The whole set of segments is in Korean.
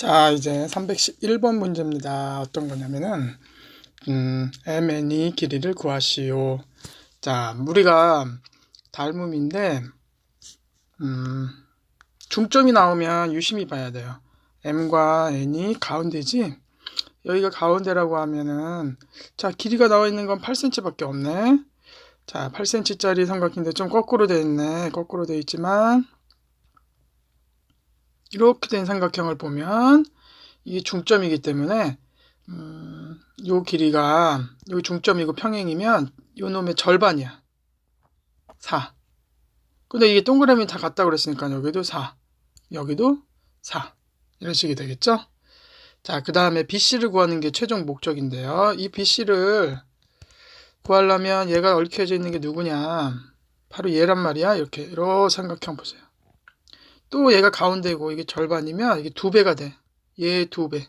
자, 이제 311번 문제입니다. 어떤 거냐면은, 음, MN이 길이를 구하시오. 자, 우리가 닮음인데, 음, 중점이 나오면 유심히 봐야 돼요. M과 N이 가운데지? 여기가 가운데라고 하면은, 자, 길이가 나와 있는 건 8cm 밖에 없네. 자, 8cm짜리 삼각인데 좀 거꾸로 돼 있네. 거꾸로 돼 있지만, 이렇게 된 삼각형을 보면 이게 중점이기 때문에 음, 요 길이가 요 중점이고 평행이면 요 놈의 절반이야. 4. 근데 이게 동그라미 다 같다 그랬으니까 여기도 4. 여기도 4. 이런 식이 되겠죠? 자, 그 다음에 BC를 구하는 게 최종 목적인데요. 이 BC를 구하려면 얘가 얽혀져 있는 게 누구냐? 바로 얘란 말이야. 이렇게, 이런 삼각형 보세요. 또 얘가 가운데고 이게 절반이면 이게 두 배가 돼. 얘 두 배.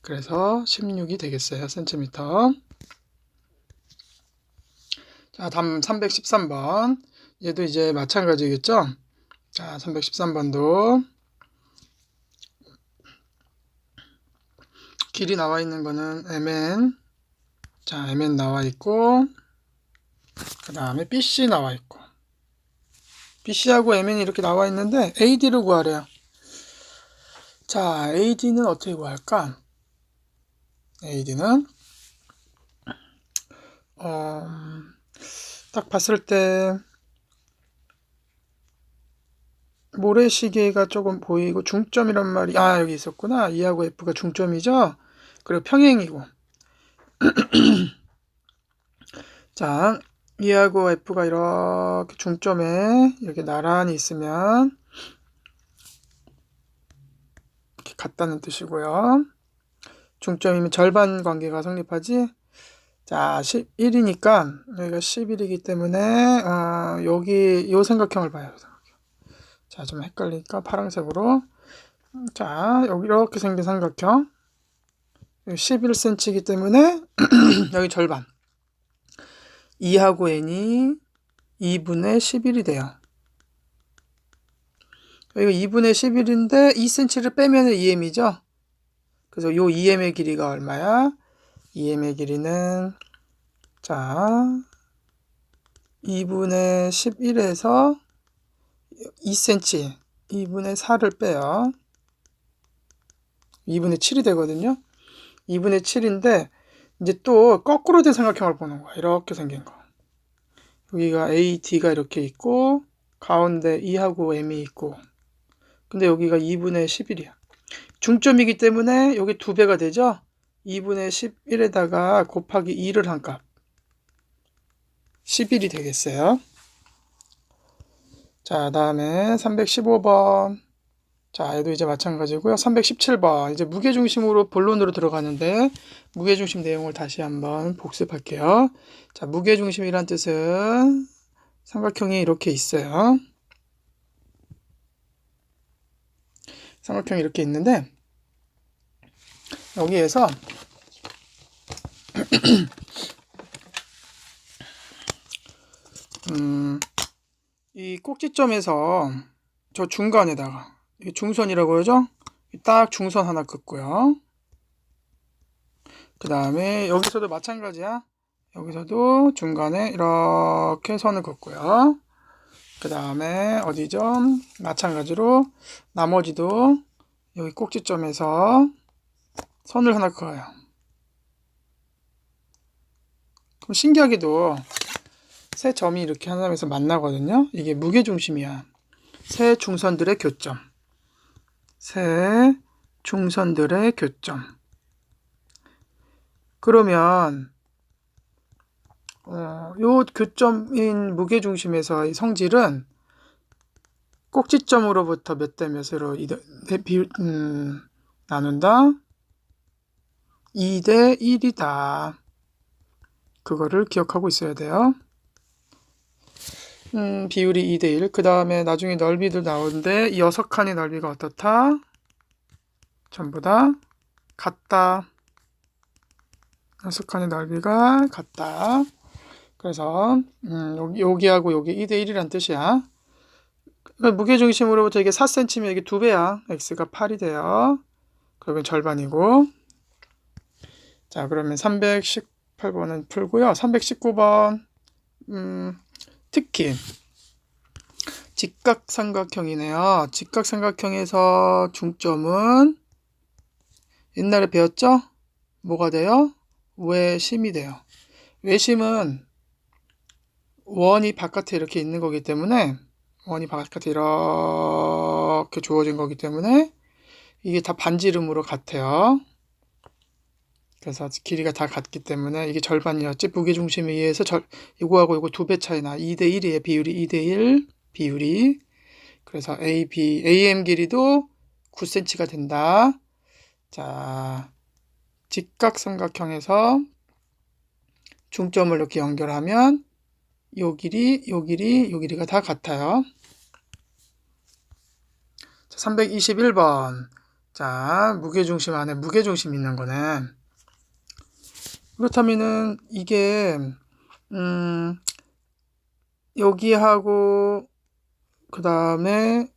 그래서 16이 되겠어요. 센티미터. 자, 다음 313번. 얘도 이제 마찬가지겠죠? 자, 313번도 길이 나와 있는 거는 MN. 자, MN 나와 있고 그 다음에 BC 나와 있고 BC하고 MN이 이렇게 나와 있는데 AD를 구하래요. 자, AD는 어떻게 구할까? AD는 어, 딱 봤을 때 모래시계가 조금 보이고 중점이란 말이 아 여기 있었구나 E하고 F가 중점이죠 그리고 평행이고 자 E하고 F가 이렇게 중점에 이렇게 나란히 있으면 이렇게 같다는 뜻이고요. 중점이면 절반 관계가 성립하지. 자, 11이니까 여기가 11이기 때문에 어, 여기 요 삼각형을 봐요. 자, 좀 헷갈리니까 파란색으로 자, 여기 이렇게 생긴 삼각형 11cm이기 때문에 여기 절반 2하고 n이 2분의 11이 돼요. 이거 2분의 11인데 2cm를 빼면 2m이죠. 그래서 요 2m의 길이가 얼마야? 2m의 길이는 자 2분의 11에서 2cm 2분의 4를 빼요. 2분의 7이 되거든요. 2분의 7인데 이제 또 거꾸로 된 삼각형을 보는 거야. 이렇게 생긴 거. 여기가 AD가 이렇게 있고 가운데 2하고 M이 있고 근데 여기가 2분의 11이야. 중점이기 때문에 여기 두 배가 되죠? 2분의 11에다가 곱하기 2를 한 값. 11이 되겠어요. 자, 다음에 315번. 자, 얘도 이제 마찬가지고요. 317번. 이제 무게중심으로 본론으로 들어가는데 무게중심 내용을 다시 한번 복습할게요. 자, 무게중심이란 뜻은 삼각형이 이렇게 있어요. 삼각형이 이렇게 있는데 여기에서 음, 이 꼭지점에서 저 중간에다가 중선이라고 그러죠? 딱 중선 하나 긋고요. 그 다음에 여기서도 마찬가지야. 여기서도 중간에 이렇게 선을 긋고요. 그 다음에 어디죠? 마찬가지로 나머지도 여기 꼭지점에서 선을 하나 그어요. 그럼 신기하게도 세 점이 이렇게 하나에서 만나거든요. 이게 무게중심이야. 세 중선들의 교점. 세 중선들의 교점. 그러면 어, 요 교점인 무게 중심에서 이 성질은 꼭지점으로부터 몇 대 몇으로 비, 음, 나눈다? 2대 1이다. 그거를 기억하고 있어야 돼요. 음, 비율이 2대 1. 그 다음에 나중에 넓이도 나오는데 이 여섯 칸의 넓이가 어떻다? 전부 다 같다. 여섯 칸의 넓이가 같다. 그래서 음, 여기, 여기하고 여기 2대 1이란 뜻이야. 그러니까 무게중심으로부터 이게 4cm면 이게 2배야. x가 8이 돼요. 그러면 절반이고. 자, 그러면 318번은 풀고요. 319번, 음, 특히, 직각삼각형이네요. 직각삼각형에서 중점은 옛날에 배웠죠? 뭐가 돼요? 외심이 돼요. 외심은 원이 바깥에 이렇게 있는 거기 때문에 원이 바깥에 이렇게 주어진 거기 때문에 이게 다 반지름으로 같아요. 그래서 길이가 다 같기 때문에 이게 절반이었지 무게중심에 의해서 절, 이거하고 이거 두 배 차이나 2대 1이에요. 비율이 2대 1 비율이 그래서 AB, AM 길이도 9cm가 된다. 자, 직각삼각형에서 중점을 이렇게 연결하면 요 길이, 요 길이, 요 길이가 다 같아요. 자, 321번. 자, 무게중심 안에 무게중심 있는 거네. 그렇다면은 이게 음 여기하고 그 다음에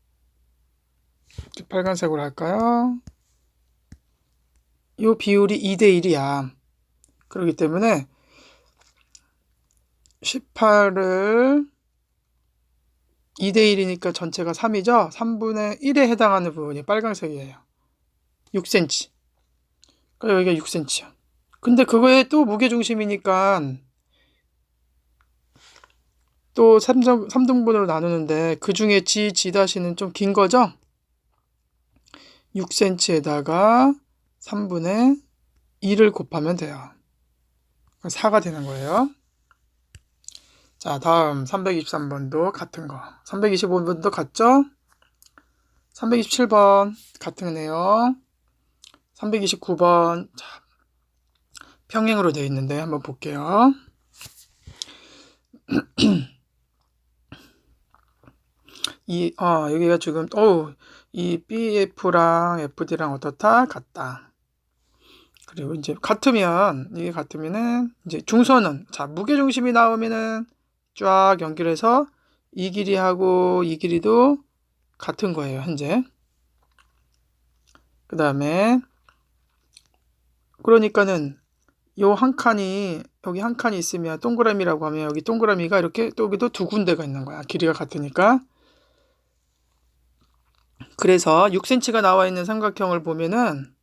빨간색으로 할까요? 요 비율이 2대 1이야. 그렇기 때문에 18을 2대 1이니까 전체가 3이죠? 3분의 1에 해당하는 부분이 빨간색이에요. 6cm. 그러니까 여기가 6cm야. 근데 그거에 또 무게중심이니까 또 3등, 3등분으로 나누는데 그 중에 G, G-는 좀 긴 거죠? 6cm에다가 3분의 2를 곱하면 돼요. 4가 되는 거예요. 자, 다음 323번도 같은 거. 325번도 같죠? 327번 같은 내용. 329번 자, 평행으로 되어 있는데 한번 볼게요. 이, 어, 여기가 지금, 어우, 이 BF랑 FD랑 어떻다? 같다. 그리고 이제 같으면, 이게 같으면은, 이제 중선은, 자, 무게중심이 나오면은 쫙 연결해서 이 길이하고 이 길이도 같은 거예요, 현재. 그 다음에, 그러니까는 요 한 칸이 여기 한 칸이 있으면 동그라미라고 하면 여기 동그라미가 이렇게 또 여기도 두 군데가 있는 거야. 길이가 같으니까. 그래서 6cm가 나와 있는 삼각형을 보면은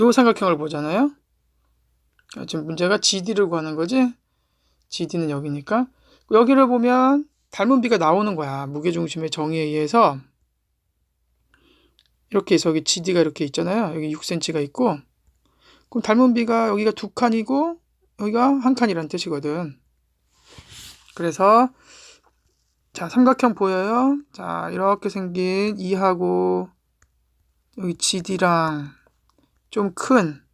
요 삼각형을 보잖아요. 지금 문제가 GD를 구하는 거지. GD는 여기니까. 여기를 보면 닮은 비가 나오는 거야. 무게중심의 정의에 의해서. 이렇게 해서 여기 GD가 이렇게 있잖아요. 여기 6cm가 있고. 그럼 닮은 비가 여기가 두 칸이고 여기가 한 칸이란 뜻이거든. 그래서 자 삼각형 보여요? 자 이렇게 생긴 2하고 여기 GD랑 좀 큰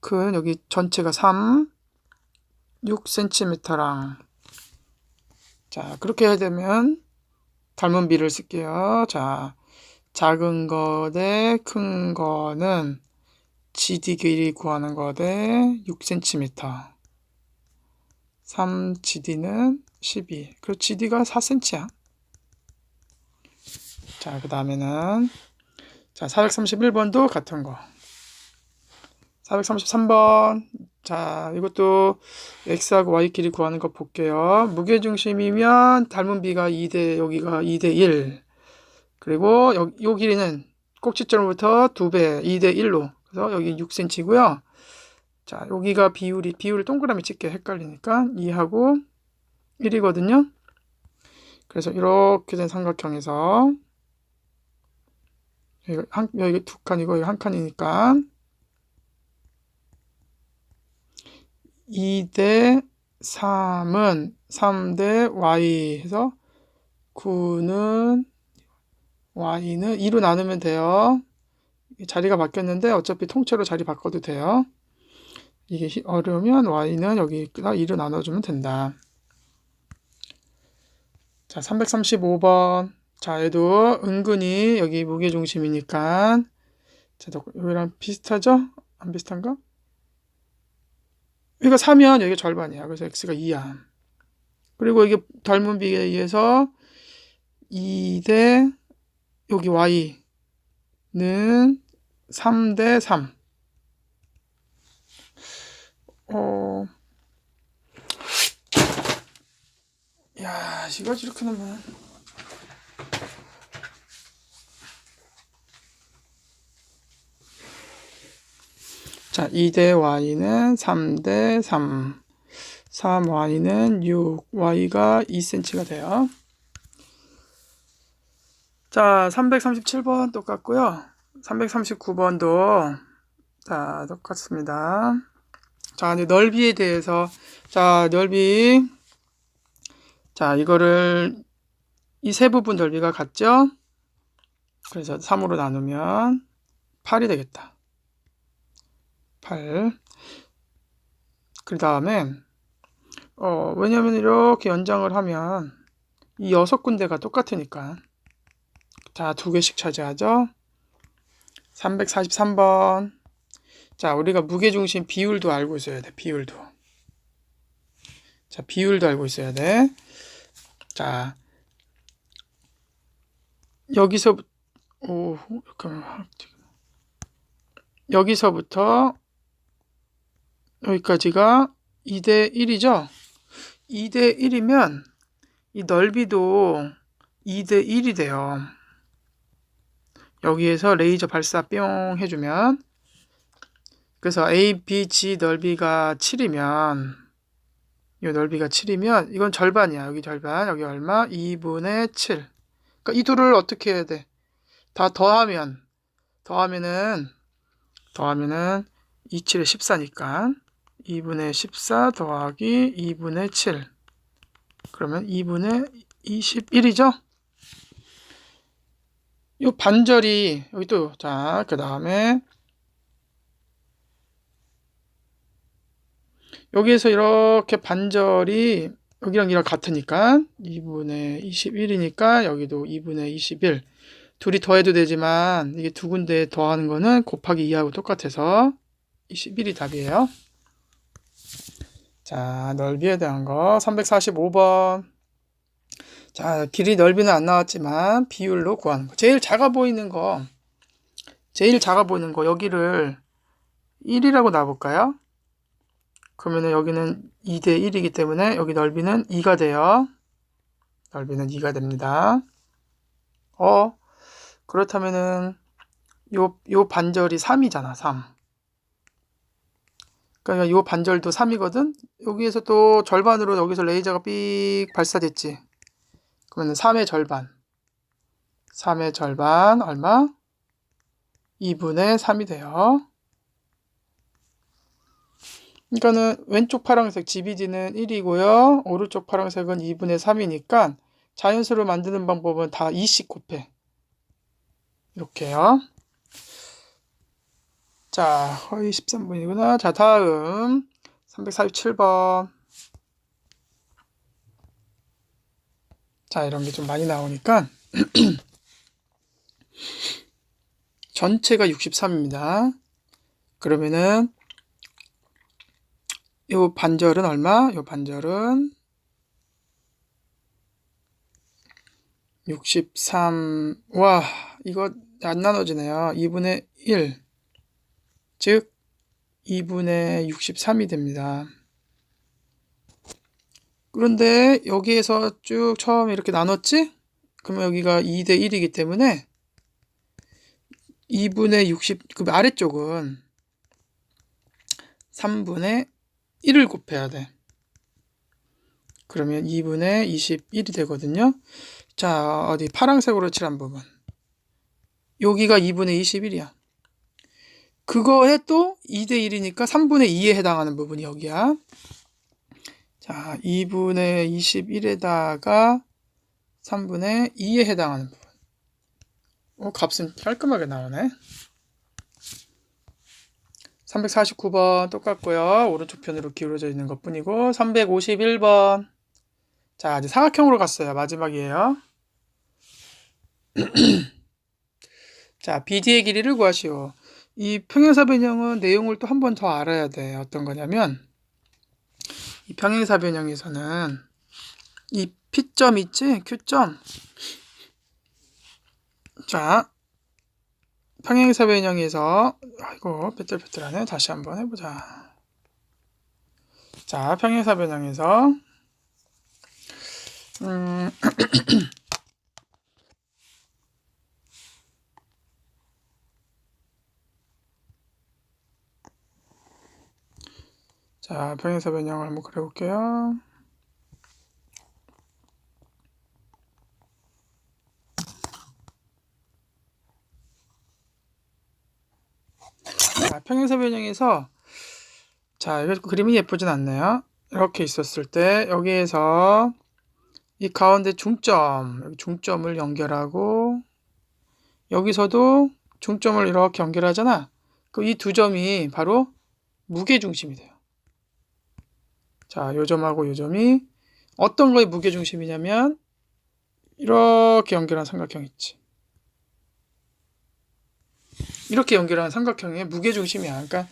큰 여기 전체가 3 6cm랑 자 그렇게 해야 되면 닮은 비를 쓸게요. 자 작은 거 대 큰 거는 GD 길이 구하는 거 대 6cm. 3GD는 12. 그리고 GD가 4cm야. 자, 그 다음에는, 자, 431번도 같은 거. 433번. 자, 이것도 X하고 Y 길이 구하는 거 볼게요. 무게중심이면 닮은 비가 2대, 여기가 2대 1. 그리고 요, 요 길이는 꼭지점부터 2배, 2대 1로 그래서 여기 6cm고요. 자, 여기가 비율이 비율을 동그라미 찍게 헷갈리니까 2하고 1이거든요. 그래서 이렇게 된 삼각형에서 여기, 한, 여기 두 칸이고 여기 한 칸이니까 2대 3은 3대 y 해서 9는 y는 2로 나누면 돼요. 자리가 바뀌었는데 어차피 통째로 자리 바꿔도 돼요. 이게 어려우면 y는 여기다 2로 나눠주면 된다. 자, 335번. 자, 얘도 은근히 여기 무게중심이니까. 자, 여기랑 비슷하죠? 안 비슷한가? 여기가 3이면 여기가 절반이야. 그래서 x가 2야. 그리고 이게 닮은 비에 의해서 2대 여기 y 3 대 3. 어, 야, 이거 이렇게 놓으면. 자, 2 대 y는 3 대 3. 3y는 6, y가 2cm가 돼요. 자, 337번 똑같고요. 339번도 자, 똑같습니다. 자, 이제 넓이에 대해서 자, 넓이 자, 이거를 이 세 부분 넓이가 같죠? 그래서 3으로 나누면 8이 되겠다. 8. 그 다음에 어, 왜냐면 이렇게 연장을 하면 이 여섯 군데가 똑같으니까 자, 두 개씩 차지하죠. 343번. 자, 우리가 무게중심 비율도 알고 있어야 돼. 비율도. 자, 비율도 알고 있어야 돼. 자, 여기서 오, 잠깐만. 여기서부터 여기까지가 2대 1이죠? 2대 1이면 이 넓이도 2대 1이 돼요. 여기에서 레이저 발사 뿅 해주면 그래서 A, B, G 넓이가 7이면 이 넓이가 7이면 이건 절반이야. 여기 절반, 여기 얼마? 2분의 7. 그러니까 이 둘을 어떻게 해야 돼? 다 더하면 더하면은 더하면은 2, 7에 14니까 2분의 14 더하기 2분의 7 그러면 2분의 21이죠? 요 반절이 여기 또 자 그 다음에 여기에서 이렇게 반절이 여기랑 이랑 같으니까 2분의 21이니까 여기도 2분의 21 둘이 더해도 되지만 이게 두 군데 더하는 거는 곱하기 2하고 똑같아서 21이 답이에요. 자, 넓이에 대한 거 345번. 자, 길이 넓이는 안 나왔지만 비율로 구하는 거. 제일 작아 보이는 거. 제일 작아 보이는 거 여기를 1이라고 놔볼까요? 그러면은 여기는 2대 1이기 때문에 여기 넓이는 2가 돼요. 넓이는 2가 됩니다. 어, 그렇다면은 요, 요 반절이 3이잖아, 3. 그러니까 요 반절도 3이거든? 여기에서 또 절반으로 여기서 레이저가 삑 발사됐지. 그러면 3의 절반. 3의 절반, 얼마? 2분의 3이 돼요. 그러니까는 왼쪽 파란색 GBD는 1이고요. 오른쪽 파란색은 2분의 3이니까 자연수를 만드는 방법은 다 2씩 곱해. 이렇게요. 자, 거의 13분이구나. 자, 다음 347번. 자, 이런 게 좀 많이 나오니까 전체가 63입니다. 그러면은 요 반절은 얼마? 요 반절은 63. 와, 이거 안 나눠지네요. 2분의 1. 즉, 2분의 63이 됩니다. 그런데 여기에서 쭉 처음에 이렇게 나눴지? 그러면 여기가 2대 1이기 때문에 2분의 60, 그 아래쪽은 3분의 1을 곱해야 돼. 그러면 2분의 21이 되거든요. 자, 어디 파란색으로 칠한 부분. 여기가 2분의 21이야. 그거에 또 2대 1이니까 3분의 2에 해당하는 부분이 여기야. 자, 2분의 21에다가 3분의 2에 해당하는 부분. 어, 값은 깔끔하게 나오네. 349번 똑같고요. 오른쪽 편으로 기울어져 있는 것 뿐이고 351번 자 이제 사각형으로 갔어요. 마지막이에요. 자 BD의 길이를 구하시오. 이 평행사변형은 내용을 또 한 번 더 알아야 돼. 어떤 거냐면 이 평행사 변형에서는 이 P점 있지? Q점 자 평행사 변형에서 아이고 삐뚤삐뚤하네. 다시 한번 해보자. 자, 평행사 변형에서 음, 자, 평행사 변형을 한번 그려볼게요. 자, 평행사 변형에서 자, 이거 그림이 예쁘진 않네요. 이렇게 있었을 때 여기에서 이 가운데 중점, 중점을 연결하고 여기서도 중점을 이렇게 연결하잖아. 그 이 두 점이 바로 무게 중심이 돼요. 자, 요 점하고 요 점이 어떤 거의 무게 중심이냐면 이렇게 연결한 삼각형 있지. 이렇게 연결한 삼각형의 무게 중심이야. 그러니까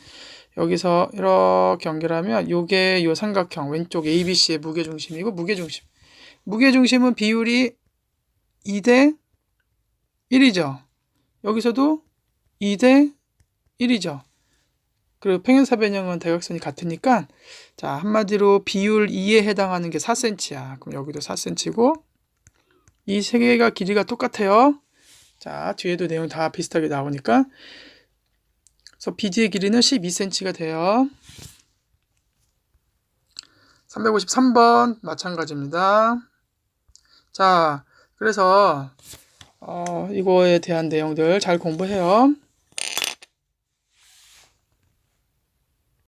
여기서 이렇게 연결하면 요게 요 삼각형 왼쪽 ABC의 무게 중심이고 무게 중심. 무게 중심은 비율이 2대 1이죠. 여기서도 2대 1이죠. 그리고 평행사 변형은 대각선이 같으니까 자 한마디로 비율 2에 해당하는 게 4cm야. 그럼 여기도 4cm고 이 세 개가 길이가 똑같아요. 자 뒤에도 내용 다 비슷하게 나오니까 그래서 BD의 길이는 12cm가 돼요. 353번 마찬가지입니다. 자, 그래서 어, 이거에 대한 내용들 잘 공부해요.